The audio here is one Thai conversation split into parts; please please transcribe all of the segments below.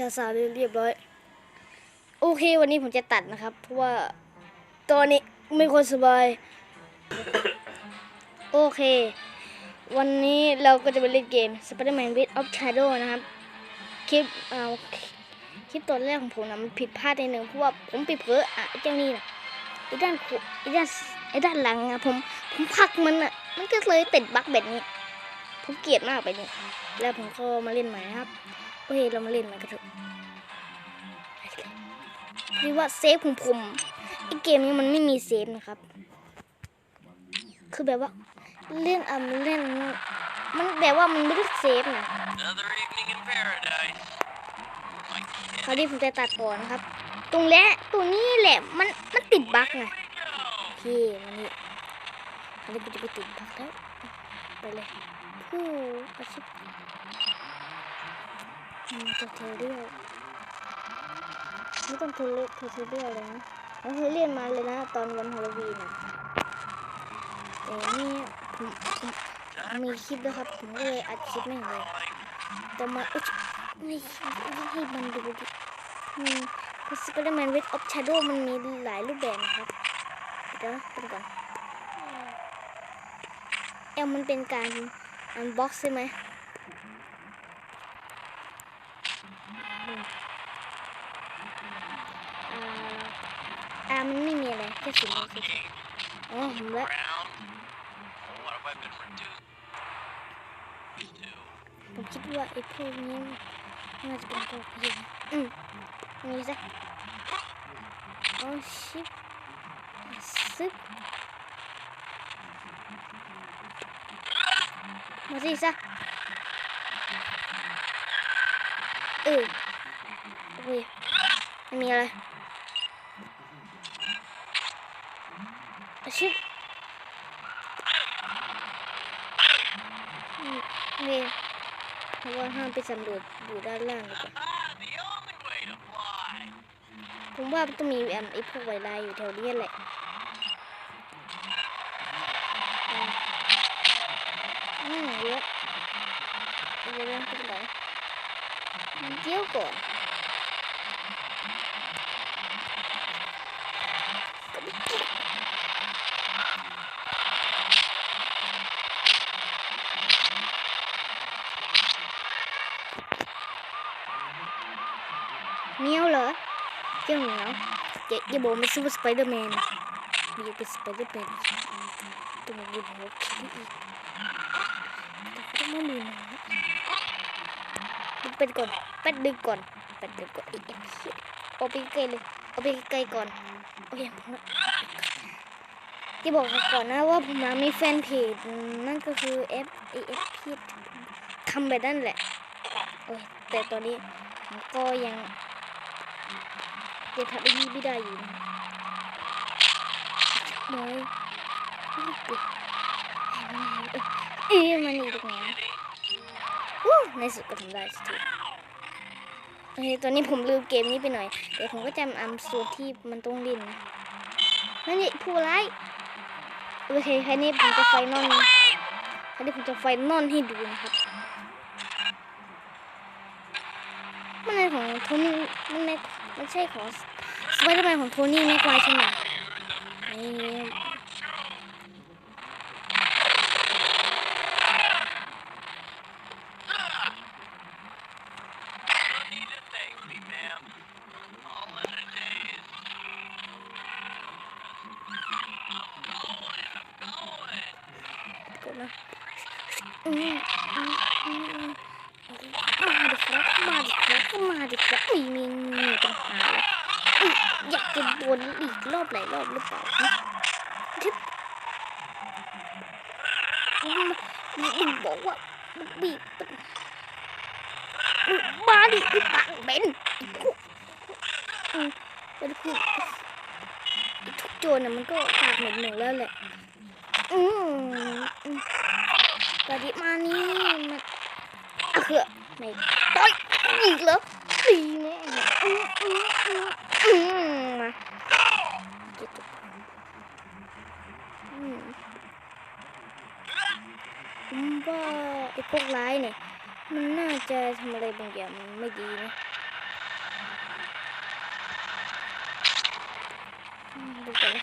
แค่สาวเรียบร้อย โอเค วันนี้ผมจะตัดนะครับ เพราะว่าตอนนี้ไม่ค่อยสบาย โอเค วันนี้เราก็จะไปเล่นเกม Spider-Man with of Shadow นะครับ คลิปเอ่อคลิปตอนแรกของผมนะมันผิดพลาดในหนึ่งเพราะว่าผมไปเผลออะไอ้เจ้านี่นะไอ้ด้านขวไอ้ด้านไอ้ด้านหลังอะผมผมผลักมันอะมันก็เลยติดบั๊กแบบนี้ ผมเกลียดมากไปเนี่ยแล้วผมก็มาเล่นใหม่นะครับ โอเคเรามาเล่นใหม่กันเถอะเรียกว่าเซฟของผมไอ้เกมนี้มันไม่มีเซฟนะครับ คือแบบว่าเล่นอะมันเล่น มันแบบว่ามันไม่ได้เซฟนะ Another evening in paradise. Like คราวนี้ผมจะตัดก่อนนะครับ ตรงและตรงนี้แหละมันมันติดบั๊กไง we go. พี่มันนี่คราวนี้ผมจะไปติดบั๊กแล้วไปเลยผู้ประชิดมัน จะเทเรียลไม่ต้องเทเรียลเทเรียลเลยนะเราเคยเรียนมาเลยนะ ตอนวันฮาโลวีนอะแต่นี่ผมผมผมมีคลิปด้วยครับ ผมก็เลยอัดคลิปไม่งเลยแต่มาอุ๊ยไม่ไม่ให้มันดูดิอืมเพราะ Spider-Man with of Shadow มันมีหลายรูปแบบนะครับเดี๋ยวเป็นก่อนเอลมันเป็นการอันบ็อกใช่ไหม มันไม่มีอะไรแค่สีนี้สิอ๋อผมละ Brown. What have I been reduced to? ผมคิดว่าไอ้พวกนี้น่าจะเป็นพวกยิงอืมนี่ซะโอ้ชิบซึบมาสิซะเออโอ้ยไม่มีอะไรอา ชิบอืมนี่เพราะว่าห้ามไปสำรวจอยู่ด้านล่างดีกว่าผมว่ามันต้องมีแอมไอพวกไวรัสอยู่แถวนี้แหละอืมเยอะเยอะเรื่องเป็นไรเจียวก่อนเหนียวเหรอเจียวเหนียว อย่าบอกมันซูเปอร์สไปเดอร์แมนมันจะเป็นสไปเดอร์แมนตัวมันยืนหัวคิดอีกแต่ก็ต้องไม่มีนะดึงเป็นก่อนแป๊ดดึงก่อนแป๊ดดึงก่อนอีกเอ็มพีเอาไปใกลเลยเอาไปใกลก่อนโอเคผมละจะบอกก่อนนะว่าผมมีแฟนเพจนั่นก็คือ F A F P ทำแบบนั้นแหละโอ้ยแต่ตอนนี้ก็ยัง ยังทำได้ยี่ไม่ได้อยู่นะน้อยเอ๊ะมันอยู่ตรงไหนอู้ในสุดก็ทำได้สักทีโอเคตอนนี้ผมลืมเกมนี้ไปหน่อยแต่ผมก็จำอัมส่วนที่มันต้องเล่นนะนั่นนี่ผู้ร้ายโอเคแค่นี้ผมจะไฟนอนแค่นี้ผมจะไฟนอนให้ดูนะครับมันในของโทนี่มันใน ไม่ใช่ของสไปเดอร์แมนของโทนี่แม็กไวใช่ไหมนี่ No need to thank me, ma'am. All in a daze. I'm going, I'm going. กดนะอืมอืมอืมมาดิครับมาดิครับก็มาดิครับมีมีมีปัญหาแล้วอุ๊ยอยากจะโดนอีกรอบหลายรอบหรือเปล่าทิปมึงบอกว่ามึงบีบมันมึงมาดิปากเบนเป็นกไอ้ทุกโจรน่ะมันก็ปากเหม็นหนึ่งแล้วแหละอืมอืมกระดิมานี่มันอะคือไม่ต่อยอีกเหรอตีแม่อืมอืมอืม ไอ้พวกร้ายเนี่ย มันน่าจะทำอะไรบางอย่างไม่ดีนะดูกันเล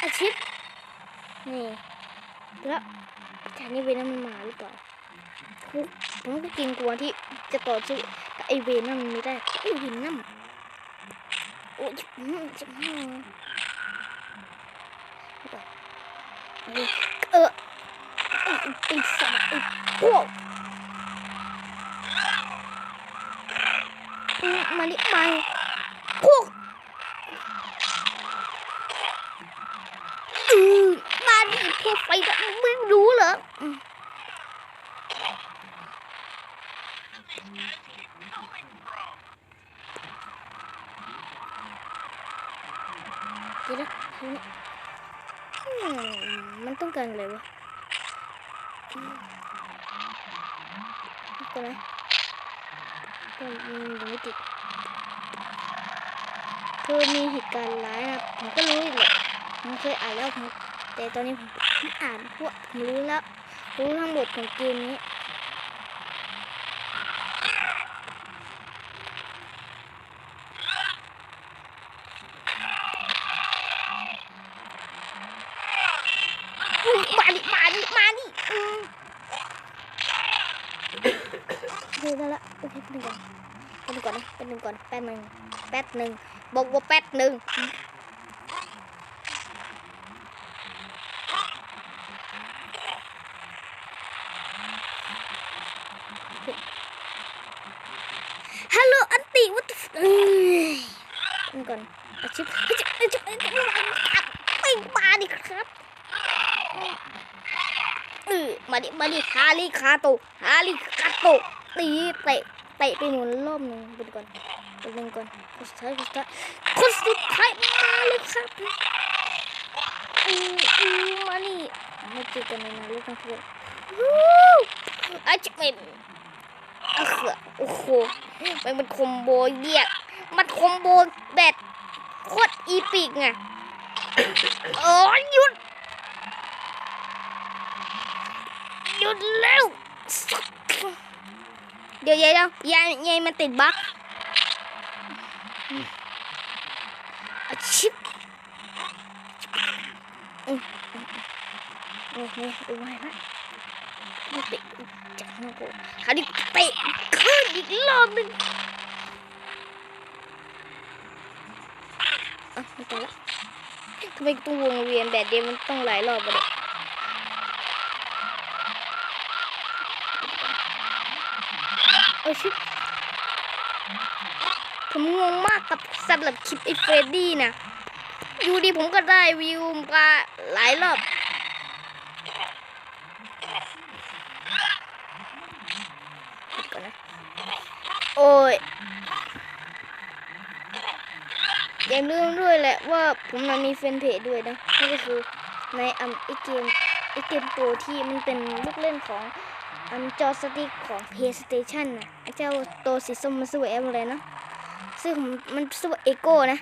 อาชิพนี่แล้วแากนี้เวนั่นมันมาหรือเปล่าผมก็กินกวนที่จะต่อสู้กับไอเวนั่นไม่ได้ไอเวนั่นโอ้ยจะมา เออเออไอ้ไอ้สัตว์ไอ้พวกอืมมาดิมาพวกอืมมาดิพวกไฟดำไม่รู้เหรออืมเดี๋ยวนะเดี๋ยวนะอืมมันต้องการอะไรวะอืมก็ ไหมก็อืมยังไม่ติดคือมีเหตุการณ์ร้ายนะผมก็รู้อยู่แหละผมเคยอ่านแล้วผมแต่ตอนนี้ผมไม่อ่านพวกผมรู้แล้วรู้ทั้งหมดของเกมนี้ อุ๊ยมาดิมาดิมาดิอืมเดี๋ยวได้ ละโอเคเป็นก่อนเป็นก่อนนะเป็นก่อนแป๊บหนึ่งแป๊บหนึ่งบอกว่าแป๊บหนึ่งฮัลโหลอันติวัตเป็นก่อนอาชิพอาชิพอาชิพอาชิพไม่มาดิครับเออมาดิมาดิฮาริคาโตฮาริคาโตตีเตะ ตะไปหมุนรอบหนึ่งเป็นก่อนเป็นหนึ่งก่อนคนสุดท้ายคนสุดท้ายคนสุดท้ายมาเลยครับอืออือมานี่ไม่เจอกันนานๆเลยทั้งคู่วู้อาชิพไม่อะเขือโอ้โหมันเป็นคอมโบเยียกมันคอมโบแบบโคตรอีปิกไงโอ้ยหยุดหยุดแล้ว เดี๋ยวเดี๋ยวเดี๋ยายยายมันติดบั๊กอาชิบอืมโอ้โหโอ้ยนะไม่ติดจากนั้นกูคราวนี้เตะขึ้นอีกรอบหนึ่งอะไม่ตายละทำไมต้องวงเวียนแบบเดียวมันต้องหลายรอบเนี่ย โอ้ยชิบ ผมงงมากกับสำหรับคลิปไอ้เฟรดดี้นะอยู่ดีผมก็ได้วิวมาหลายรอบก่อนนะโอ้ยอย่าลืมด้วยแหละว่าผมมันมีแฟนเพจด้วยนะนั่นก็คือในอัมไอเกมไอเกมตัวที่มันเป็นลูกเล่นของอันจอสติ๊กของ PlayStation นะ เจ้าตัวสีส้มมันสู้แอมอะไรนะซึ่งมันสู้เอโก้นะ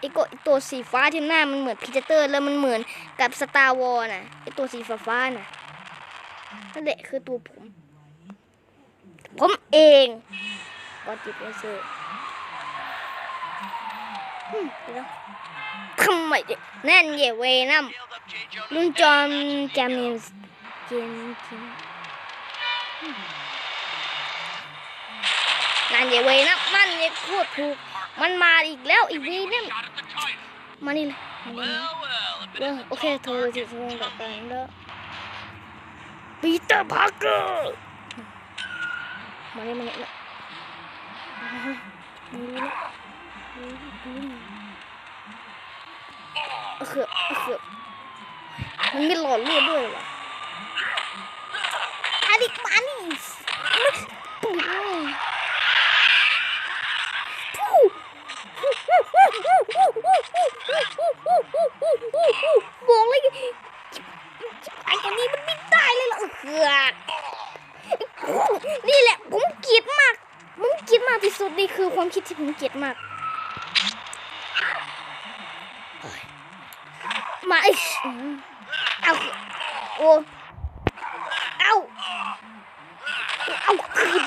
เอโก้ตัวสีฟ้าที่หน้ามันเหมือนพิจเตอร์แล้วมันเหมือนกับสตาร์วอลน่ะไอตัวสีฟ้าฟ้าน่ะนั่นแหละคือตัวผม ผมเองก็จิบเลเซอร์อืมเดี๋ยวทำไมนี่ยแน่นเย่เวนัมลุงจอมแกมนิสเกมเนั่นอย่าเวนะมันอย่าพูดถูก มันมาอีกแล้วอีกวีเนี่ยมานี่เลยมานี่เลย Well, well, a เองโอเคโทรสิตโทรกับกันแล้วปีเตอร์พาร์เกอร์มานี่มานี่มาดูนะดูนะเอเขือบเอาเขือบมันไม่หลอดเลือดด้วยวะอันนี้มานี่ไม่ปุ๊บ บอกเลยไอ้ตัวนี้มันไม่ได้เลยล่ะเขือกนี่แหละผมเกลียดมากผมเกลียดมากที่สุดนี่คือความคิดที่ผมเกลียดมาก มาไอ้อืมเอาโอ้เอาเอาคืน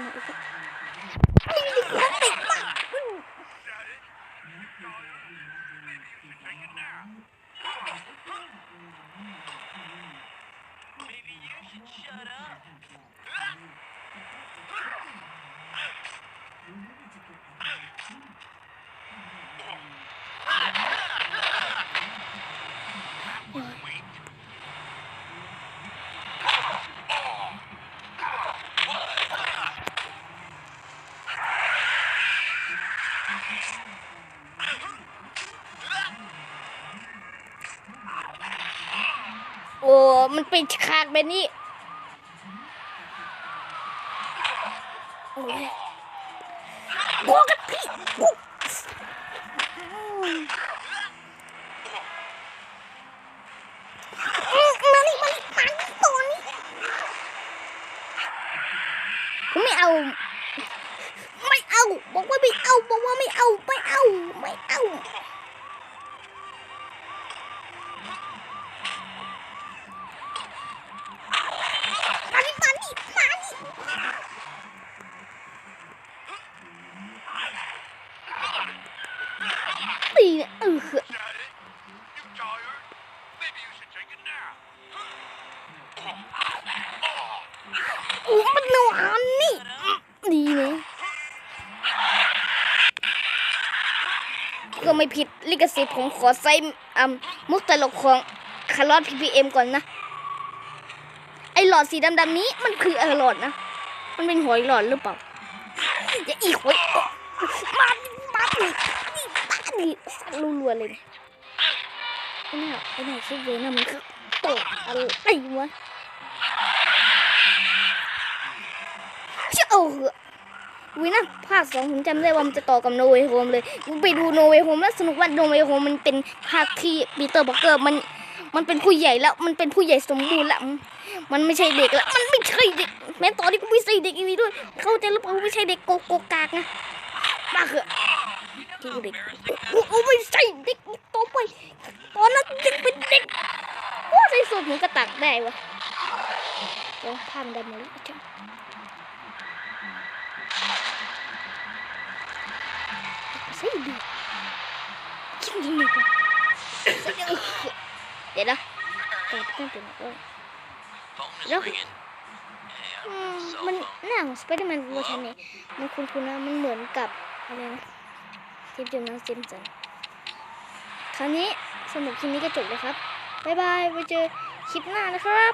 จะมาอีกมันจะมาอีกนี่นี่คนติดมาก Maybe you should shut up. โอ้ มันเป็นขาดแบบนี้โอ้ยโกกันพี่กูอืมมานี่มานี่มานี่ตัวนี้ผมไม่เอา ไม่เอา บอกว่าไม่เอา บอกว่าไม่เอา ไม่เอา ไม่เอา มานี่มานี่มานี่ ตีเนี่ยเออ Daddy, you tired? Maybe you should take a nap. โอ้มันนอนนี่ ดีเลยก็ไม่ผิดลิขสิทธิ์ผมขอใส่มุกตลกของคาร์ลอสพีพีเอ็มก่อนนะ ไอหลอดสีดำๆนี้มันคืออะไรหลอดนะ มันเป็นหอยหลอดหรือเปล่าอย่าอีกหอยมาดิมา นี่สั่นรัวๆเลยเนี่ยไอ้เนี่ยไอ้เนี่ยชื่อเวนะมันคือตกอะไรวะเชื่อเอาเหอะวินะภาคสองผมจำได้ว่ามันจะต่อกับโนเวโฮมเลยผมไปดูโนเวโฮมแล้วสนุกว่าโนเวโฮมมันเป็นภาคที่ปีเตอร์บอกเกอร์มันมันเป็นผู้ใหญ่แล้ว มันเป็นผู้ใหญ่สมบูรณ์แล้ว มันไม่ใช่เด็กแล้ว มันไม่ใช่เด็ก แม้ตอนนี้ก็ไม่ใช่เด็กอีกด้วย เข้าใจหรือเปล่าไม่ใช่เด็กโกโกกากนะบ้าเหอะ ที่เด็กโอ้โหไม่ใช่เด็กโตไปตอนนั้นยังเป็นเด็กว่าในสุดผมก็ตักได้วะเดี๋ยวพามนได้ไหมอาจารย์ใส่ดีคิดยิงหนึ่งก่อนเดี๋ยวนะแต่เพื่อนเป็นอะไร Phone is Look. ringing. Hey, I อื don't ม have a cell มัน phone. หน้าของสไปเดอร์แมนเวอร์ชันนี้มันคุ้นๆนะมันเหมือนกับอะไรนะ ลิปเดียวนังซิมสันคราวนี้สำหรับคลิปนี้ก็จบเลยครับ บ๊ายบาย ไปเจอคลิปหน้านะครับ